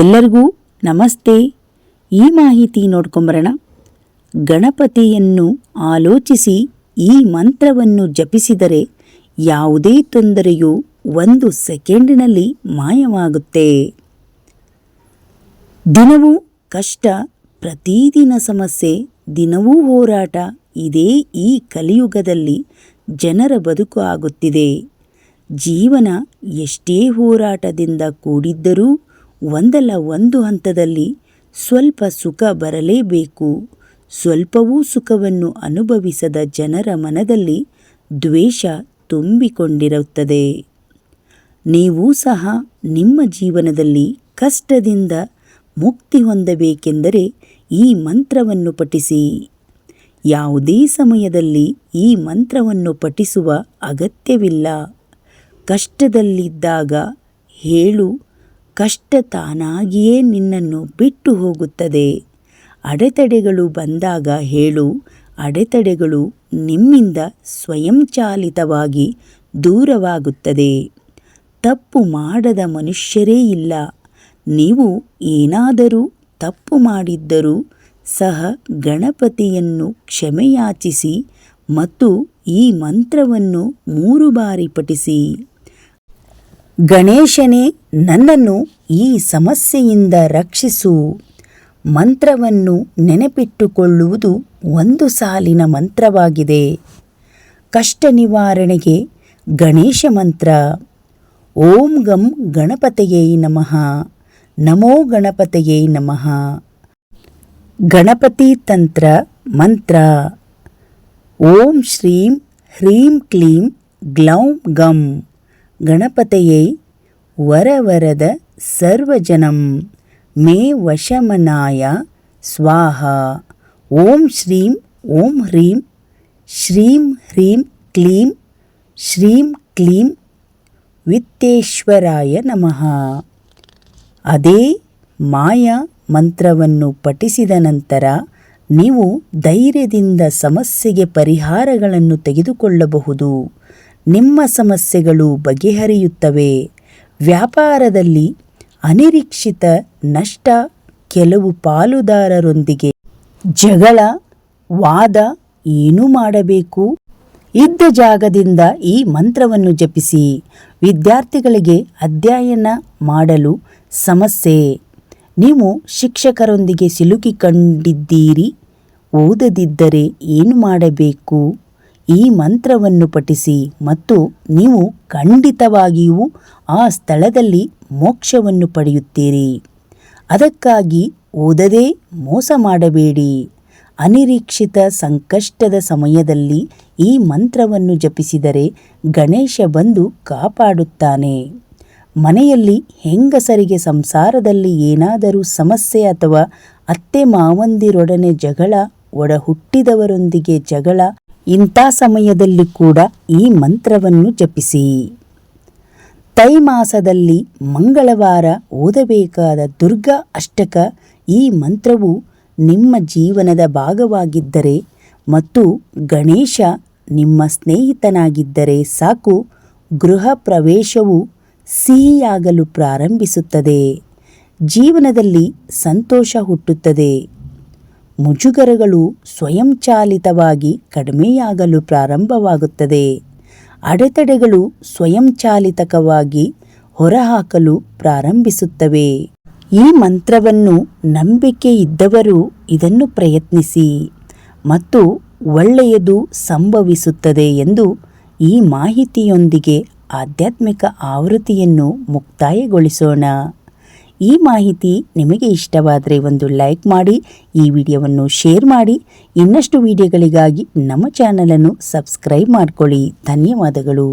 ಎಲ್ಲರಿಗೂ ನಮಸ್ತೆ. ಈ ಮಾಹಿತಿ ನೋಡ್ಕೊಂಬರೋಣ. ಗಣಪತಿಯನ್ನು ಆಲೋಚಿಸಿ ಈ ಮಂತ್ರವನ್ನು ಜಪಿಸಿದರೆ ಯಾವುದೇ ತೊಂದರೆಯು ಒಂದು ಸೆಕೆಂಡಿನಲ್ಲಿ ಮಾಯವಾಗುತ್ತೆ. ದಿನವೂ ಕಷ್ಟ, ಪ್ರತಿದಿನ ಸಮಸ್ಯೆ, ದಿನವೂ ಹೋರಾಟ, ಇದೇ ಈ ಕಲಿಯುಗದಲ್ಲಿ ಜನರ ಬದುಕು ಆಗುತ್ತಿದೆ. ಜೀವನ ಎಷ್ಟೇ ಹೋರಾಟದಿಂದ ಕೂಡಿದ್ದರೂ ಒಂದಲ್ಲ ಒಂದು ಹಂತದಲ್ಲಿ ಸ್ವಲ್ಪ ಸುಖ ಬರಲೇಬೇಕು. ಸ್ವಲ್ಪವೂ ಸುಖವನ್ನು ಅನುಭವಿಸದ ಜನರ ಮನದಲ್ಲಿ ದ್ವೇಷ ತುಂಬಿಕೊಂಡಿರುತ್ತದೆ. ನೀವು ಸಹ ನಿಮ್ಮ ಜೀವನದಲ್ಲಿ ಕಷ್ಟದಿಂದ ಮುಕ್ತಿ ಹೊಂದಬೇಕೆಂದರೆ ಈ ಮಂತ್ರವನ್ನು ಪಠಿಸಿ. ಯಾವುದೇ ಸಮಯದಲ್ಲಿ ಈ ಮಂತ್ರವನ್ನು ಪಠಿಸುವ ಅಗತ್ಯವಿಲ್ಲ. ಕಷ್ಟದಲ್ಲಿದ್ದಾಗ ಹೇಳು ಕಷ್ಟ ತಾನಾಗಿಯೇ ನಿನ್ನನ್ನು ಬಿಟ್ಟು ಹೋಗುತ್ತದೆ. ಅಡೆತಡೆಗಳು ಬಂದಾಗ ಹೇಳು, ಅಡೆತಡೆಗಳು ನಿಮ್ಮಿಂದ ಸ್ವಯಂಚಾಲಿತವಾಗಿ ದೂರವಾಗುತ್ತದೆ. ತಪ್ಪು ಮಾಡದ ಮನುಷ್ಯರೇ ಇಲ್ಲ. ನೀವು ಏನಾದರೂ ತಪ್ಪು ಮಾಡಿದ್ದರೂ ಸಹ ಗಣಪತಿಯನ್ನು ಕ್ಷಮೆಯಾಚಿಸಿ ಮತ್ತು ಈ ಮಂತ್ರವನ್ನು ಮೂರು ಬಾರಿ ಪಠಿಸಿ. ಗಣೇಶನೇ ನನ್ನನ್ನು ಈ ಸಮಸ್ಯೆಯಿಂದ ರಕ್ಷಿಸು. ಮಂತ್ರವನ್ನು ನೆನಪಿಟ್ಟುಕೊಳ್ಳುವುದು ಒಂದು ಸಾಲಿನ ಮಂತ್ರವಾಗಿದೆ. ಕಷ್ಟ ನಿವಾರಣೆಗೆ ಗಣೇಶ ಮಂತ್ರ. ಓಂ ಗಂ ಗಣಪತಿಯೇ ನಮಃ. ನಮೋ ಗಣಪತಿಯೇ ನಮಃ. ಗಣಪತಿ ತಂತ್ರ ಮಂತ್ರ. ಓಂ ಶ್ರೀಂ ಹ್ರೀಂ ಕ್ಲೀಂ ಗ್ಲೌಂ ಗಂ. ಗಣಪತಯೇ ವರವರದ ಸರ್ವಜನಂ. ಮೇ ವಶಮನಾಯ ಸ್ವಾಹ. ಓಂ ಶ್ರೀಂ, ಓಂ ಹ್ರೀಂ, ಶ್ರೀಂ ಹ್ರೀಂ ಕ್ಲೀಂ, ಶ್ರೀಂ ಕ್ಲೀಂ ವಿತ್ತೇಶ್ವರಾಯ ನಮಃ. ಅದೇ ಮಾಯಾ ಮಂತ್ರವನ್ನು ಪಠಿಸಿದ ನಂತರ ನೀವು ಧೈರ್ಯದಿಂದ ಸಮಸ್ಯೆಗೆ ಪರಿಹಾರಗಳನ್ನು ತೆಗೆದುಕೊಳ್ಳಬಹುದು. ನಿಮ್ಮ ಸಮಸ್ಯೆಗಳು ಬಗೆಹರಿಯುತ್ತವೆ. ವ್ಯಾಪಾರದಲ್ಲಿ ಅನಿರೀಕ್ಷಿತ ನಷ್ಟ ಕೆಲವು ಪಾಲುದಾರರೊಂದಿಗೆ ಜಗಳ, ವಾದ ಏನು ಮಾಡಬೇಕು? ಇದ್ದ ಜಾಗದಿಂದ ಈ ಮಂತ್ರವನ್ನು ಜಪಿಸಿ ವಿದ್ಯಾರ್ಥಿಗಳಿಗೆ ಅಧ್ಯಯನ ಮಾಡಲು ಸಮಸ್ಯೆ. ನೀವು ಶಿಕ್ಷಕರೊಂದಿಗೆ ಸಿಲುಕಿಕೊಂಡಿದ್ದೀರಿ, ಓದದಿದ್ದರೆ ಏನು ಮಾಡಬೇಕು? ಈ ಮಂತ್ರವನ್ನು ಪಠಿಸಿ ಮತ್ತು ನೀವು ಖಂಡಿತವಾಗಿಯೂ ಆ ಸ್ಥಳದಲ್ಲಿ ಮೋಕ್ಷವನ್ನು ಪಡೆಯುತ್ತೀರಿ. ಅದಕ್ಕಾಗಿ ಓದದೇ ಮೋಸ ಮಾಡಬೇಡಿ. ಅನಿರೀಕ್ಷಿತ ಸಂಕಷ್ಟದ ಸಮಯದಲ್ಲಿ ಈ ಮಂತ್ರವನ್ನು ಜಪಿಸಿದರೆ ಗಣೇಶ ಬಂದು ಕಾಪಾಡುತ್ತಾನೆ. ಮನೆಯಲ್ಲಿ ಹೆಂಗಸರಿಗೆ ಸಂಸಾರದಲ್ಲಿ ಏನಾದರೂ ಸಮಸ್ಯೆ ಅಥವಾ ಅತ್ತೆ ಮಾವಂದಿರೊಡನೆ ಜಗಳ, ಒಡಹುಟ್ಟಿದವರೊಂದಿಗೆ ಜಗಳ ಇಂಥ ಸಮಯದಲ್ಲಿ ಕೂಡ ಈ ಮಂತ್ರವನ್ನು ಜಪಿಸಿ. ತೈ ಮಾಸದಲ್ಲಿ ಮಂಗಳವಾರ ಓದಬೇಕಾದ ದುರ್ಗಾ ಅಷ್ಟಕ ಈ ಮಂತ್ರವು ನಿಮ್ಮ ಜೀವನದ ಭಾಗವಾಗಿದ್ದರೆ ಮತ್ತು ಗಣೇಶ ನಿಮ್ಮ ಸ್ನೇಹಿತನಾಗಿದ್ದರೆ ಸಾಕು, ಗೃಹ ಪ್ರವೇಶವು ಸಿಹಿಯಾಗಲು ಪ್ರಾರಂಭಿಸುತ್ತದೆ. ಜೀವನದಲ್ಲಿ ಸಂತೋಷ ಹುಟ್ಟುತ್ತದೆ. ಮುಜುಗರಗಳು ಸ್ವಯಂಚಾಲಿತವಾಗಿ ಕಡಿಮೆಯಾಗಲು ಪ್ರಾರಂಭವಾಗುತ್ತದೆ. ಅಡೆತಡೆಗಳು ಸ್ವಯಂಚಾಲಿತಕವಾಗಿ ಹೊರಹಾಕಲು ಪ್ರಾರಂಭಿಸುತ್ತವೆ. ಈ ಮಂತ್ರವನ್ನು ನಂಬಿಕೆ ಇದ್ದವರು ಇದನ್ನು ಪ್ರಯತ್ನಿಸಿ ಮತ್ತು ಒಳ್ಳೆಯದು ಸಂಭವಿಸುತ್ತದೆ ಎಂದು ಈ ಮಾಹಿತಿಯೊಂದಿಗೆ ಆಧ್ಯಾತ್ಮಿಕ ಆವೃತ್ತಿಯನ್ನು ಮುಕ್ತಾಯಗೊಳಿಸೋಣ. ಈ ಮಾಹಿತಿ ನಿಮಗೆ ಇಷ್ಟವಾದರೆ ಒಂದು ಲೈಕ್ ಮಾಡಿ, ಈ ವಿಡಿಯೋವನ್ನು ಶೇರ್ ಮಾಡಿ. ಇನ್ನಷ್ಟು ವಿಡಿಯೋಗಳಿಗಾಗಿ ನಮ್ಮ ಚಾನಲನ್ನು ಸಬ್ಸ್ಕ್ರೈಬ್ ಮಾಡಿಕೊಳ್ಳಿ. ಧನ್ಯವಾದಗಳು.